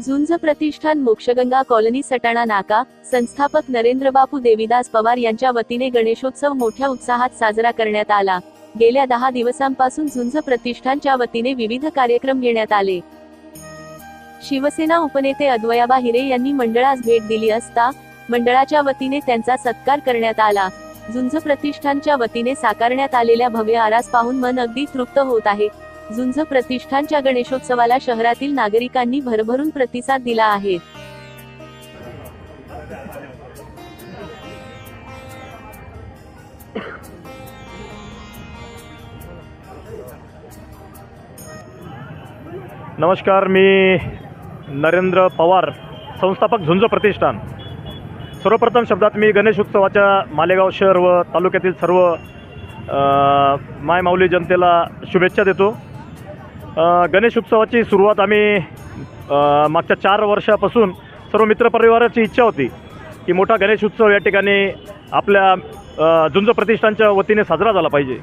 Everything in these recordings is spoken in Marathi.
झुंज प्रतिष्ठान मोक्षगंगा कॉलनी सटाणा नाका संस्थापक नरेंद्र बापू देविदास पवार यांच्या वतीने गणेशोत्सव मोठ्या उत्साहात साजरा करण्यात आला. गेल्या दहा दिवसांपासून झुंज प्रतिष्ठानच्या वतीने विविध कार्यक्रम घेण्यात आले. शिवसेना उपनेते अद्वयाबा हिरे यांनी मंडळास भेट दिली असता मंडळाच्या वतीने त्यांचा सत्कार करण्यात आला. झुंज प्रतिष्ठानच्या वतीने साकारण्यात आलेल्या भव्य आरास पाहून मन अगदी तृप्त होत आहे. झुंज प्रतिष्ठानच्या गणेशोत्सवाला शहरातील नागरिकांनी भरभरून प्रतिसाद दिला आहे. नमस्कार मी नरेंद्र पवार संस्थापक झुंज प्रतिष्ठान. सर्वप्रथम शब्दात मी गणेश उत्सवाच्या मालेगाव शहर व तालुक्यातील सर्व मायमाऊली जनतेला शुभेच्छा देतो. गणेश उत्सवाची सुरुवात आम्ही मागच्या चार वर्षापासून सर्व मित्रपरिवाराची इच्छा होती की मोठा गणेश उत्सव या ठिकाणी आपल्या झुंज प्रतिष्ठानच्या वतीने साजरा झाला पाहिजे.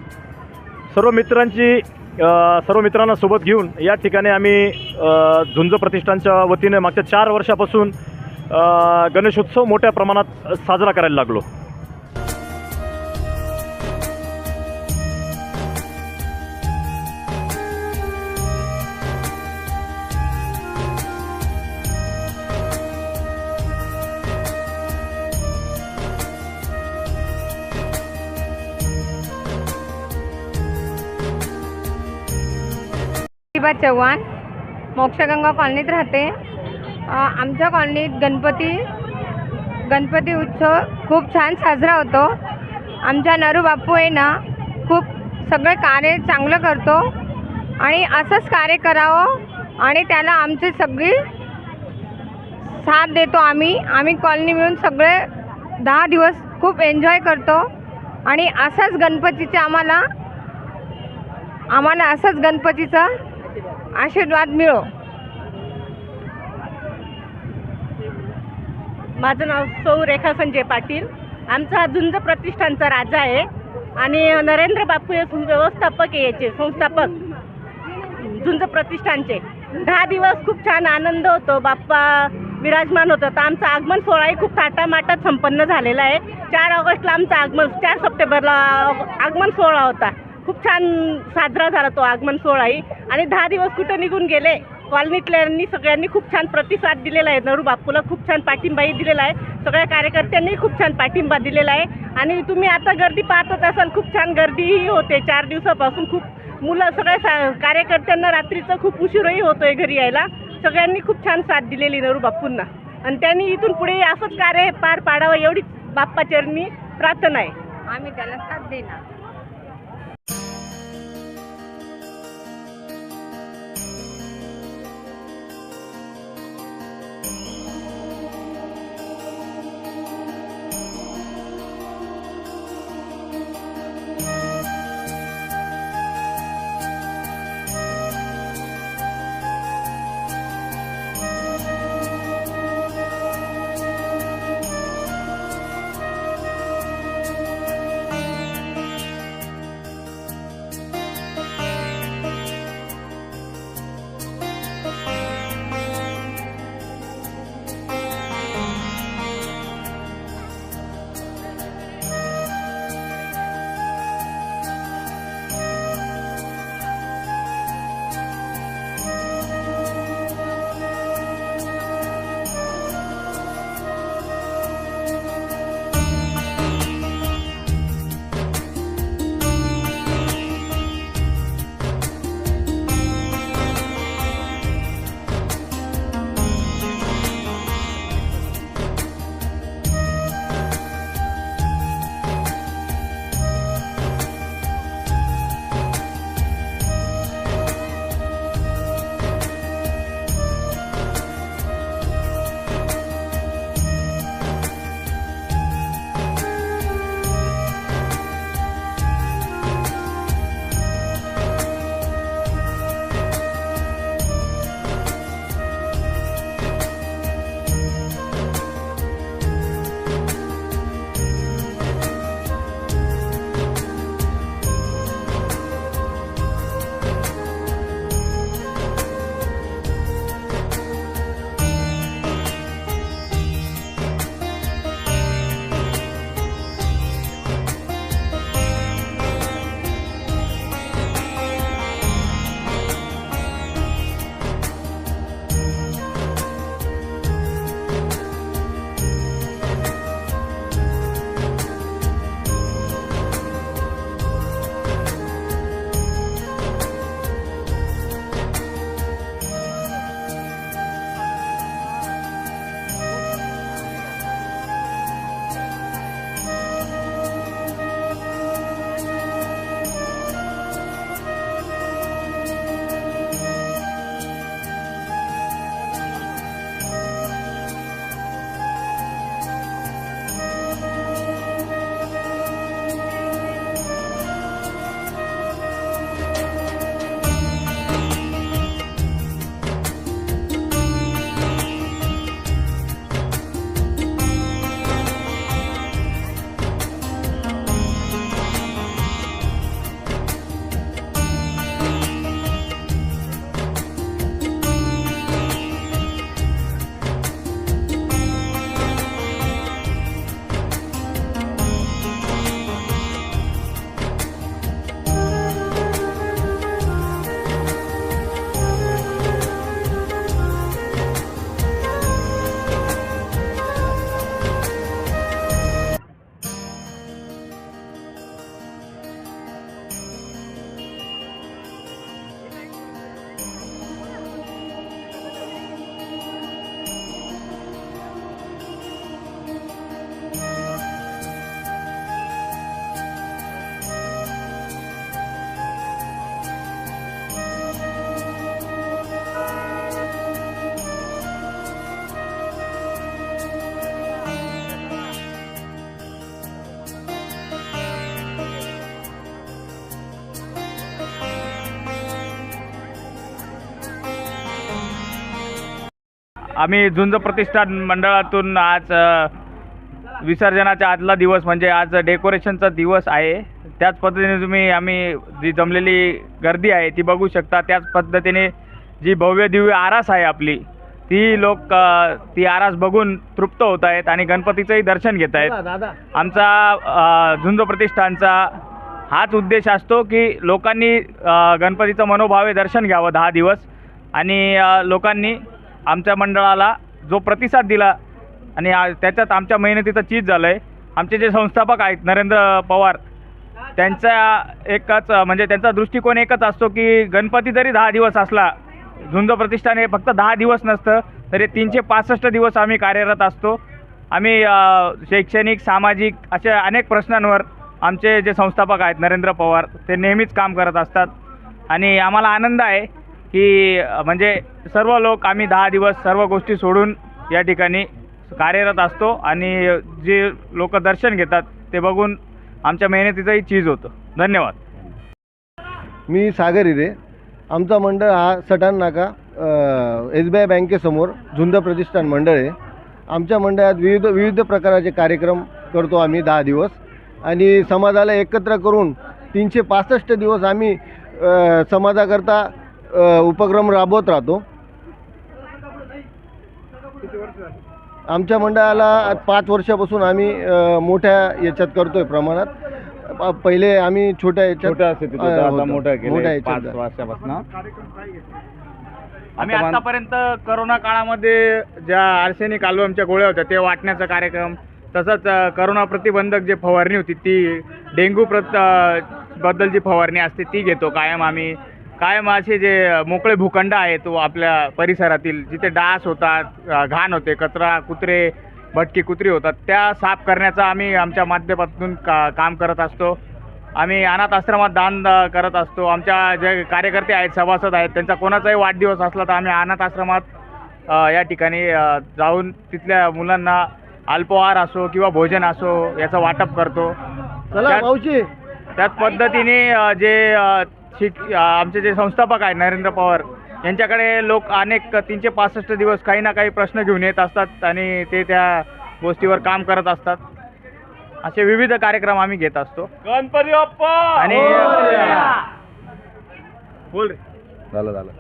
सर्व मित्रांची सर्व मित्रांना सोबत घेऊन या ठिकाणी आम्ही झुंज प्रतिष्ठानच्या वतीने मागच्या चार वर्षापासून गणेशोत्सव मोठ्या प्रमाणात साजरा करायला लागलो. प्रतिभा चव्हाण. मोक्षगंगा कॉलनीत राहते. आमच्या कॉलनीत गणपती गणपती उत्सव खूप छान साजरा होतो. आमच्या नरू बापू आहे ना खूप सगळे कार्य चांगलं करतो. आणि असंच कार्य करावं आणि त्याला आमची सगळी साथ देतो आम्ही. आम्ही कॉलनी मिळून सगळे दहा दिवस खूप एन्जॉय करतो. आणि असाच गणपतीचे आम्हाला आम्हाला असंच गणपतीचं आशीर्वाद मिळो. माझं नाव सौ रेखा संजय पाटील. आमचा हा झुंज प्रतिष्ठानचा राजा आहे. आणि नरेंद्र बापू हे व्यवस्थापक आहे याचे संस्थापक. झुंज प्रतिष्ठानचे. दहा दिवस खूप छान आनंद होतो. बाप्पा विराजमान होतं. तर आमचा आगमन सोहळाही खूप थाटामाटात संपन्न झालेला आहे. चार ऑगस्टला आमचं आगमन चार सप्टेंबरला आगमन सोहळा होता. खूप छान साजरा झाला तो आगमन सोहळाही. आणि दहा दिवस कुठं निघून गेले कॉलनीतल्यांनी सगळ्यांनी खूप छान प्रतिसाद दिलेला आहे. नरू बापूला खूप छान पाठिंबाही दिलेला आहे. सगळ्या कार्यकर्त्यांनी खूप छान पाठिंबा दिलेला आहे. आणि तुम्ही आता गर्दी पाहतच असाल खूप छान गर्दीही होते. चार दिवसापासून खूप मुलं सगळ्या सा कार्यकर्त्यांना रात्रीचं खूप उशीरही आहे घरी यायला. सगळ्यांनी खूप छान साथ दिलेली नरू बापूंना. आणि त्यांनी इथून पुढे असंच कार्य पार पाडावं एवढीच बाप्पाचरणी प्रार्थना आहे. आम्ही त्याला साथ देणार. आम्ही झुंज प्रतिष्ठान मंडळातून आज अ, विसर्जनाच्या आदला दिवस म्हणजे आज डेकोरेशनचा दिवस आहे. त्याच पद्धतीने तुम्ही आम्ही जी जमलेली गर्दी आहे ती बघू शकता. त्याच पद्धतीने जी भव्य दिव्य आरास आहे आपली ती लोक ती आरास बघून तृप्त होत आहेत आणि गणपतीचंही दर्शन घेत आहेत. आमचा झुंज प्रतिष्ठानचा हाच उद्देश असतो की लोकांनी गणपतीचं मनोभावे दर्शन घ्यावं दहा दिवस. आणि लोकांनी आमच्या मंडळाला जो प्रतिसाद दिला आणि त्याच्यात आमच्या मेहनतीचं चीज झालं आहे आमचे जे संस्थापक आहेत नरेंद्र पवार त्यांचा एकच म्हणजे त्यांचा दृष्टिकोन एकच असतो की गणपती जरी दहा दिवस असला झुंज प्रतिष्ठान हे फक्त दहा दिवस नसतं तरी तीनशे पासष्ट दिवस आम्ही कार्यरत असतो. आम्ही शैक्षणिक सामाजिक अशा अनेक प्रश्नांवर आमचे जे संस्थापक आहेत नरेंद्र पवार ते नेहमीच काम करत असतात. आणि आम्हाला आनंद आहे की म्हणजे सर्व लोक आम्ही दहा दिवस सर्व गोष्टी सोडून या ठिकाणी कार्यरत असतो आणि जे लोक दर्शन घेतात ते बघून आमच्या मेहनतीचंही चीज होतं. धन्यवाद. मी सागर हिरे. आमचा मंडळ हा सटान नाका एस बी आय बँकेसमोर झुंद प्रतिष्ठान मंडळ आहे. आमच्या मंडळात विविध विविध प्रकारचे कार्यक्रम करतो आम्ही दहा दिवस. आणि समाजाला एकत्र करून तीनशे पासष्ट दिवस आम्ही समाजाकरता उपक्रम राबवत राहतो. आमच्या मंडळाला पाच वर्षापासून आम्ही मोठ्या याच्यात करतोय प्रमाणात. पहिले आम्ही छोट्या याच्यात मोठ्या. वर्षापासून. आम्ही आतापर्यंत करोना काळामध्ये ज्या आर्सेनिक अल्बमच्या गोळ्या होत्या ते वाटण्याचा कार्यक्रम तसंच करोना प्रतिबंधक जे फवारणी होती ती डेंग्यू प्रत बद्दल जी फवारणी असते ती घेतो कायम आम्ही. कायम असे जे मोकळे भूखंड आहेत व आपल्या परिसरातील जिथे डास होतात घाण होते कचरा कुत्रे भटकी कुत्री होतात त्या साफ करण्याचा आम्ही आमच्या माध्यमातून का काम करत असतो. आम्ही अनाथ आश्रमात दान करत असतो. आमच्या जे कार्यकर्ते आहेत सभासद आहेत त्यांचा कोणाचाही वाढदिवस असला तर आम्ही अनाथ आश्रमात या ठिकाणी जाऊन तिथल्या मुलांना अल्पोहार असो किंवा भोजन असो याचं वाटप करतो. चला त्याच पद्धतीने जे शिक आमचे जे संस्थापक आहेत नरेंद्र पवार यांच्याकडे लोक अनेक तीनशे पासष्ट दिवस काही ना काही प्रश्न घेऊन येत असतात आणि ते त्या गोष्टीवर काम करत असतात. असे विविध कार्यक्रम आम्ही घेत असतो. गणपती बाप्पा! आणि बोल रे. झालं झालं.